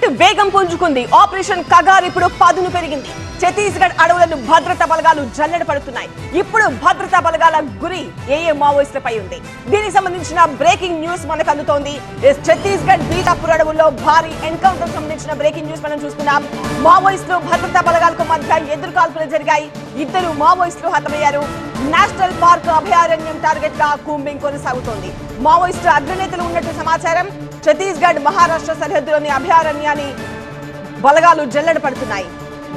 Front వేగం పుంజుకుంది. Operation Kagar ఇప్పుడు పదును పెరిగింది. ఛత్తీస్గఢ్ అడవులను భద్రతా బలగాలు జల్లెడ పడుతున్నాయి. ఇప్పుడు భద్రతా బలగాల గురి ఏఏ మావోయిస్టులపై ఉంది. దీనికి సంబంధించిన బ్రేకింగ్ న్యూస్ మనకు అందుతోంది. ఛత్తీస్గఢ్ బీజాపూర్ అడవుల్లో భారీ ఎన్కౌంటర్ సంబంధించిన బ్రేకింగ్ న్యూస్ మనం చూస్తున్నాం. మావోయిస్టులు భద్రతా బలగాలకు మధ్య ఎదురుకాల్పులు జరిగాయి. ఇద్దరు మావోయిస్టులు హతమయ్యారు. నేషనల్ పార్క్ అభయారణ్యం టార్గెట్గా కూంబింగ్ కొనసాగుతోంది. మావోయిస్టు అగ్రనేతలు ఉన్నట్టు సమాచారం. ఛత్తీస్గఢ్ మహారాష్ట్ర సరిహద్దులోని అభయారణ్యాన్ని బలగాలు జల్లెడ పడుతున్నాయి.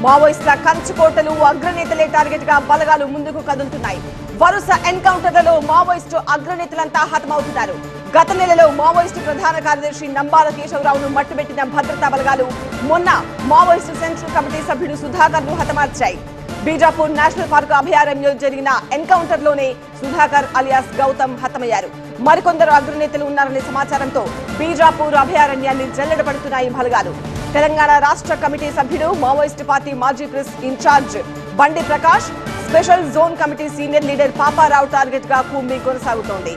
మావోయిస్టుల కంచుకోటలు అగ్రనేతలే టార్గెట్గా బలగాలు ముందుకు కదులుతున్నాయి. వరుస ఎన్కౌంటర్లలో మావోయిస్టు అగ్రనేతలంతా హతమవుతున్నారు. గత నెలలో మావోయిస్టు ప్రధాన కార్యదర్శి నంబాల కేశవరావును మట్టుబెట్టిన భద్రతా బలగాలు మొన్న మావోయిస్టు సెంట్రల్ కమిటీ సభ్యుడు సుధాకర్ను హతమార్చాయి. బీజాపూర్ నేషనల్ పార్క్ అభయారణ్యంలో జరిగిన ఎన్కౌంటర్లోనే సుధాకర్ అలియాస్ గౌతమ్ హతమయ్యారు. మరికొందరు అగ్రనేతలు ఉన్నారనే సమాచారంతో బీజాపూర్ అభయారణ్యాన్ని జల్లెడపడుతున్నాయి బలగాలు తెలంగాణ రాష్ట్ర కమిటీ సభ్యుడు మావోయిస్టు పార్టీ మాజీ press in-charge Bandi Prakash special zone committee senior leader Paparao టార్గెట్గా కూంబి కొనసాగుతోంది.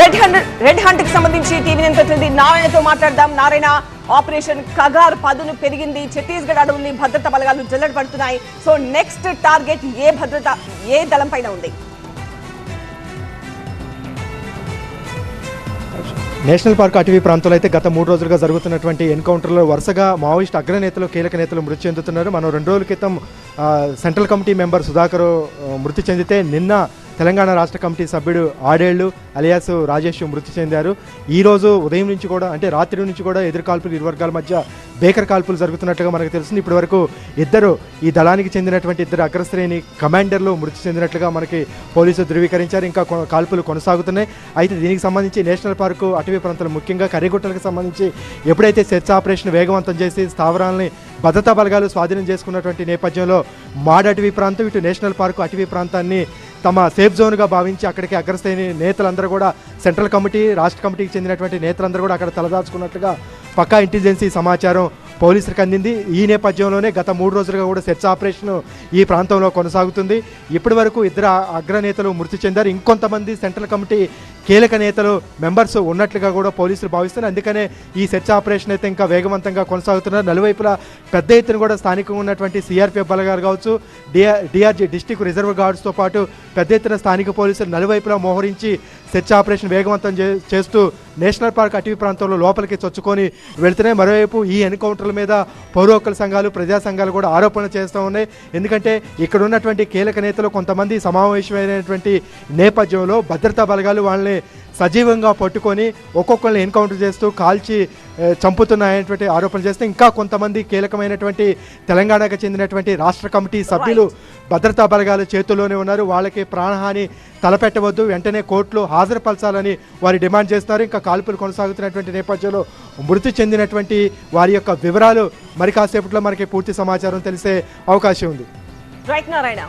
రెడ్ హండ్ రెడ్ హంట్కి సంబంధించి టీవీ నేను ప్రతినిధి నారాయణతో మాట్లాడదాం. నారాయణ ఆపరేషన్ కగార్ పదును పెరిగింది. ఛత్తీస్గఢ్ అడవుల్ని భద్రతా బలగాలు జల్లెడ పడుతున్నాయి సో నెక్స్ట్ టార్గెట్ ఏ భద్రత ఏ దళం పైన ఉంది? నేషనల్ పార్క్ అటవీ ప్రాంతంలో అయితే గత మూడు రోజులుగా జరుగుతున్నటువంటి ఎన్కౌంటర్లో వరుసగా మావోయిస్ట్ అగ్రనేతలు కీలక నేతలు మృతి చెందుతున్నారు. మనం రెండు రోజుల క్రితం సెంట్రల్ కమిటీ మెంబర్ సుధాకర్ మృతి చెందితే నిన్న తెలంగాణ రాష్ట్ర కమిటీ సభ్యుడు ఆడేళ్ళు అలియాస్ రాజేష్ మృతి చెందారు. ఈ రోజు ఉదయం నుంచి కూడా అంటే రాత్రి నుంచి కూడా ఎదురు కాల్పులు ఇరు వర్గాల మధ్య బేకర్ కాల్పులు జరుగుతున్నట్టుగా మనకు తెలుస్తుంది. ఇప్పటి వరకు ఇద్దరు ఈ దళానికి చెందినటువంటి ఇద్దరు అగ్రశ్రేణి కమాండర్లు మృతి చెందినట్లుగా మనకి పోలీసులు ధృవీకరించారు. ఇంకా కాల్పులు కొనసాగుతున్నాయి. అయితే దీనికి సంబంధించి నేషనల్ పార్కు అటవీ ప్రాంతాలు ముఖ్యంగా కర్రీగుట్టలకు సంబంధించి ఎప్పుడైతే సెర్చ్ ఆపరేషన్ వేగవంతం చేసి స్థావరాలని భద్రతా బలగాలు స్వాధీనం చేసుకున్నటువంటి నేపథ్యంలో మాడ అటవీ ప్రాంతం ఇటు నేషనల్ పార్కు అటవీ ప్రాంతాన్ని తమ సేఫ్ జోన్గా భావించి అక్కడికి అగ్రశ్రేణి నేతలందరూ కూడా సెంట్రల్ కమిటీ రాష్ట్ర కమిటీకి చెందినటువంటి నేతలందరూ కూడా అక్కడ తలదాచుకున్నట్లుగా పక్కా ఇంటెలిజెన్సీ సమాచారం పోలీసులకు అందింది. ఈ నేపథ్యంలోనే గత మూడు రోజులుగా కూడా సెర్చ్ ఆపరేషన్ ఈ ప్రాంతంలో కొనసాగుతుంది. ఇప్పటి వరకు ఇద్దరు అగ్రనేతలు మృతి చెందారు. ఇంకొంతమంది సెంట్రల్ కమిటీ కీలక నేతలు మెంబర్స్ ఉన్నట్లుగా కూడా పోలీసులు భావిస్తున్నారు. అందుకనే ఈ సెర్చ్ ఆపరేషన్ అయితే ఇంకా వేగవంతంగా కొనసాగుతున్నారు. నలువైపులా పెద్ద ఎత్తున కూడా స్థానికంగా ఉన్నటువంటి సిఆర్పిఎఫ్ బలగాలు కావచ్చు డిఆర్ డిఆర్జీ డిస్టిక్ రిజర్వ్ గార్డ్స్తో పాటు పెద్ద ఎత్తున స్థానిక పోలీసులు నలువైపులా మోహరించి సెర్చ్ ఆపరేషన్ వేగవంతం చే- చేస్తూ నేషనల్ పార్క్ అటవీ ప్రాంతంలో లోపలికి చొచ్చుకొని వెళుతున్నాయి. మరోవైపు ఈ ఎన్కౌంటర్ల మీద పౌర సంఘాలు ప్రజా సంఘాలు కూడా ఆరోపణలు చేస్తూ ఉన్నాయి. ఎందుకంటే ఇక్కడ ఉన్నటువంటి కీలక నేతలు కొంతమంది సమావేశమైనటువంటి నేపథ్యంలో భద్రతా బలగాలు వాళ్ళని సజీవంగా పట్టుకొని ఒక్కొక్కరిని ఎన్కౌంటర్ చేస్తూ కాల్చి చంపుతున్నాయనేటువంటి ఆరోపణలు చేస్తే ఇంకా కొంతమంది కీలకమైనటువంటి తెలంగాణకు చెందినటువంటి రాష్ట్ర కమిటీ సభ్యులు భద్రతా బలగాల చేతుల్లోనే ఉన్నారు. వాళ్ళకి ప్రాణహాని తలపెట్టవద్దు వెంటనే కోర్టులో హాజరుపరచాలని వారు డిమాండ్ చేస్తున్నారు. ఇంకా కాల్పులు కొనసాగుతున్నటువంటి నేపథ్యంలో మృతి చెందినటువంటి వారి యొక్క వివరాలు మరి కాసేపట్లో మనకి పూర్తి సమాచారం తెలిసే అవకాశం ఉంది. రైట్ నారాయణ